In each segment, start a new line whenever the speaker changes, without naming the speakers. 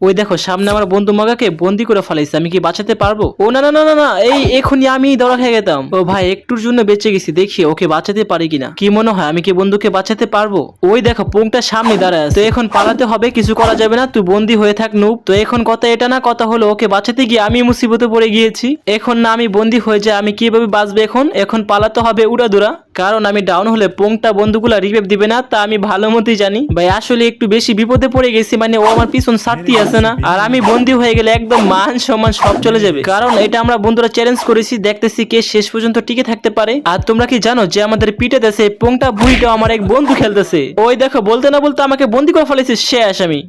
ওই দেখো, সামনে আমার বন্ধু মগাকে বন্দি করে ফেলাইছে, আমি কি বাঁচাতে পারব? ও, না না না না এই এখনই আমি দৌড়া খেয়ে গেতাম। ও ভাই, একটুর জন্য বেঁচে গেছি, দেখি ওকে বাঁচাতে পারি কিনা। কি মনে হয়, আমি কি বন্ধুকে বাঁচাতে পারব? ওই দেখো, পোংটা সামনে দাঁড়ায়। তো এখন পালাতে হবে, কিছু করা যাবে না, তুই বন্দি হয়ে থাক, নুব। তো এখন কথা এটা না, কথা হলো ওকে বাঁচাতে গিয়ে আমি মুসিবতে পড়ে গিয়েছি। এখন না আমি বন্দি হয়ে যাই, আমি কীভাবে বাঁচবো এখন? এখন পালাতে হবে উড়াদুরা। কারণ আমি ডাউন হলে পোংটা বন্ধুগুলা রিভেভ দিবে না, তা আমি ভালো মতোই জানি। ভাই, আসলে একটু বেশি বিপদে পড়ে গেছি মানে ও আমার পিছন সাথী আছে না। আর আমি বন্দি হয়ে গেলে একদম মান সম্মান সব চলে যাবে। কারণ এটা আমরা বন্ধুরা চ্যালেঞ্জ করেছি, দেখতেছি কে শেষ পর্যন্ত টিকে থাকতে পারে। আর তোমরা কি জানো যে আমাদের পিঠে দেশে পোংটা বুড়িটা আমার এক বন্ধু খেলতেছে? ওই দেখো, বলতে না বলতে আমাকে বন্দি করে ফেলেছে শেষ আমি।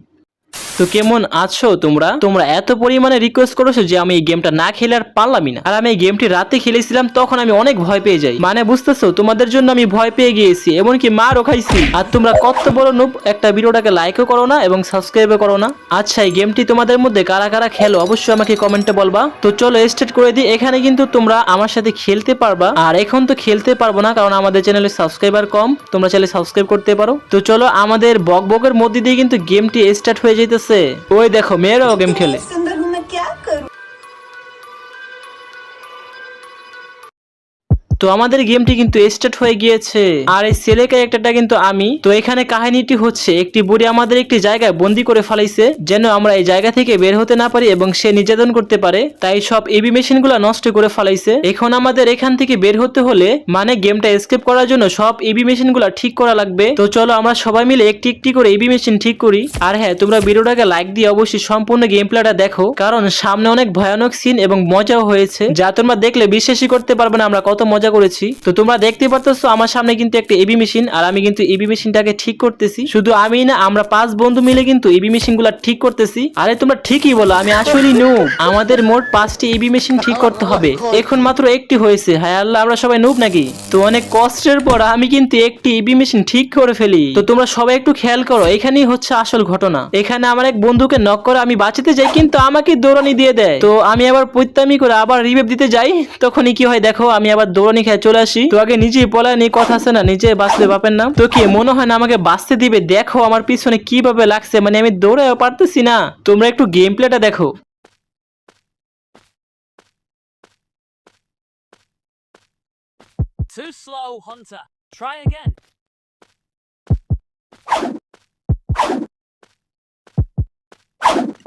তো কেমন আছো তোমরা? তোমরা এত পরিমাণে রিকোয়েস্ট করেছ যে আমি এই গেমটা না খেলে আর পারলামই না। আর আমি এই গেমটি রাতে খেলেছিলাম, তখন আমি অনেক ভয় পেয়ে যাই। মানে বুঝতেছো, তোমাদের জন্য আমি ভয় পেয়ে গিয়েছি, এমনকি মারও খাইছি। আর তোমরা কত বড় নুব একটা ভিডিওটাকে লাইকও করো না এবং সাবস্ক্রাইবও করো না। আচ্ছা এই গেমটি তোমাদের মধ্যে কারা কারা খেলো, অবশ্যই আমাকে কমেন্টে বলবা। তো চলো স্টার্ট করে দিই। এখানে কিন্তু তোমরা আমার সাথে খেলতে পারবা। আর এখন তো খেলতে পারব না, কারণ আমাদের চ্যানেলে সাবস্ক্রাইবার কম। তোমরা চাইলে সাবস্ক্রাইব করতে পারো। তো চলো আমাদের বক বকের মধ্যে দিয়ে কিন্তু গেমটি স্টার্ট হয়ে যেতেছে ওই দেখো মেয়েরাও গেম খেলে। তো আমাদের গেমটি কিন্তু স্টার্ট হয়ে গিয়েছে। আর এই ছেলে ক্যারেক্টারটা কিন্তু আমি। তো এখানে কাহিনীটি হচ্ছে, একটি বুড়ি আমাদের একটি জায়গায় বন্দি করে ফেলাইছে, যেন আমরা এই জায়গা থেকে বের হতে না পারি এবং সে নির্যাতন করতে পারে। তাই সব এবি মেশিনগুলা নষ্ট করে ফেলাইছে। এখন আমাদের এখান থেকে বের হতে হলে মানে গেমটা এসকেপ করার জন্য সব এবি মেশিনগুলা ঠিক করা লাগবে। তো চলো আমরা সবাই মিলে একটি একটি করে এবি মেশিন ঠিক করি। আর হ্যাঁ তোমরা ভিডিওটাকে লাইক দিয়ে অবশ্যই সম্পূর্ণ গেম প্লেটা দেখো। কারণ সামনে অনেক ভয়ানক সিন এবং মজাও হয়েছে। যা তোমরা দেখলে বিশ্বাসই করতে পারবে না আমরা কত মজা করেছি। তো তোমরা দেখতে পারতেছো, আমার সামনে কিন্তু একটা এবি মেশিন আর আমি কিন্তু এবি মেশিনটাকে ঠিক করতেছি। শুধু আমি না, আমরা পাঁচ বন্ধু মিলে কিন্তু এবি মেশিন ঠিক করতেছি। আরে, তোমরা ঠিকই বলো, আমি আসলেই নো আমাদের মোট পাঁচটি এবি মেশিন ঠিক করতে হবে। এখন মাত্র একটি হয়েছে। হায় আল্লাহ, আমরা সবাই নুব নাকি? তো অনেক কষ্টের পর আমি কিন্তু একটি এবি মেশিন ঠিক করে ফেলি। তো তোমরা সবাই একটু খেয়াল করো, এখানেই হচ্ছে আসল ঘটনা। এখানে আমার এক বন্ধুকে নক করে আমি বাঁচাতে যাই, কিন্তু আমাকে দৌড়ানি দিয়ে দেয়। তো আমি আবার পৈত্যামি করে আবার রিভেভ দিতে যাই, তখনই কি হয় দেখো, আমি আবার দৌড়ানি খেয়ে চলে আসি। তো আগে নিজেই পলায়নি কথা আছে না নিজে বাঁচলে বাপের নাম। তো কি মনে হয় না আমাকে বাঁচতে দিবে? দেখো আমার পিছনে কীভাবে লাগছে মানে আমি দৌড়ে পারতেছি না। তোমরা একটু গেম প্লেটা দেখো।
Too slow, Hunter. Try again.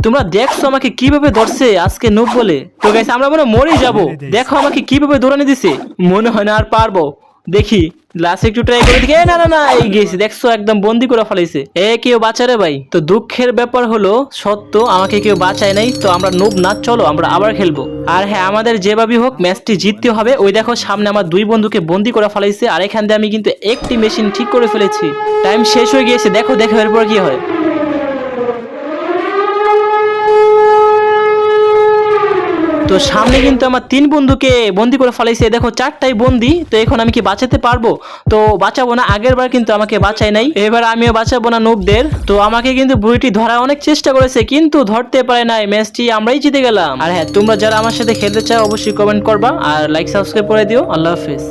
তোমরা দেখছ আমাকে কীভাবে ধরছে? আজকে নুব বলে। তো গাইস আমরা মনে মরে যাব দেখো আমাকে কীভাবে দৌড়ানি দিছে। মনে হয় না আর পারব। দেখি লাস্ট একটু ট্রাই করে দেখি। না না না এই গেছি। দেখছ একদম বন্দি করে ফেলাইছে। এ কেউ বাঁচারে ভাই। তো দুঃখের ব্যাপার হলো সত্য আমাকে কেউ বাঁচায় নাই। তো আমরা নুব না চলো আমরা আবার খেলব। আর হ্যাঁ আমাদের যেভাবেই হোক ম্যাচটি জিততে হবে। ওই দেখো সামনে আমার দুই বন্ধুকে বন্দি করে ফেলাইছে। আর এখান দিয়ে আমি কিন্তু একটি মেশিন ঠিক করে ফেলেছি। টাইম শেষ হয়ে গিয়েছে। দেখো দেখো এরপর কি হয়? তো সামনে কিন্তু আমার তিন বন্ধুকে বন্দি করে ফেলাইছে। দেখো, চারটাই বন্দি, তো এখন আমি কি বাঁচাতে পারব? তো বাঁচাবো না, আগের বার কিন্তু আমাকে বাঁচাই নাই। এবার আমিও বাঁচাবো না নোবদের তো আমাকে কিন্তু বুড়িটি ধরার অনেক চেষ্টা করেছে, কিন্তু ধরতে পারে নাই। ম্যাচটি আমরাই জিতে গেলাম। আর হ্যাঁ তোমরা যারা আমার সাথে খেলতে চাও, অবশ্যই কমেন্ট করবা। আর লাইক সাবস্ক্রাইব করে দিও। আল্লাহ হাফিজ।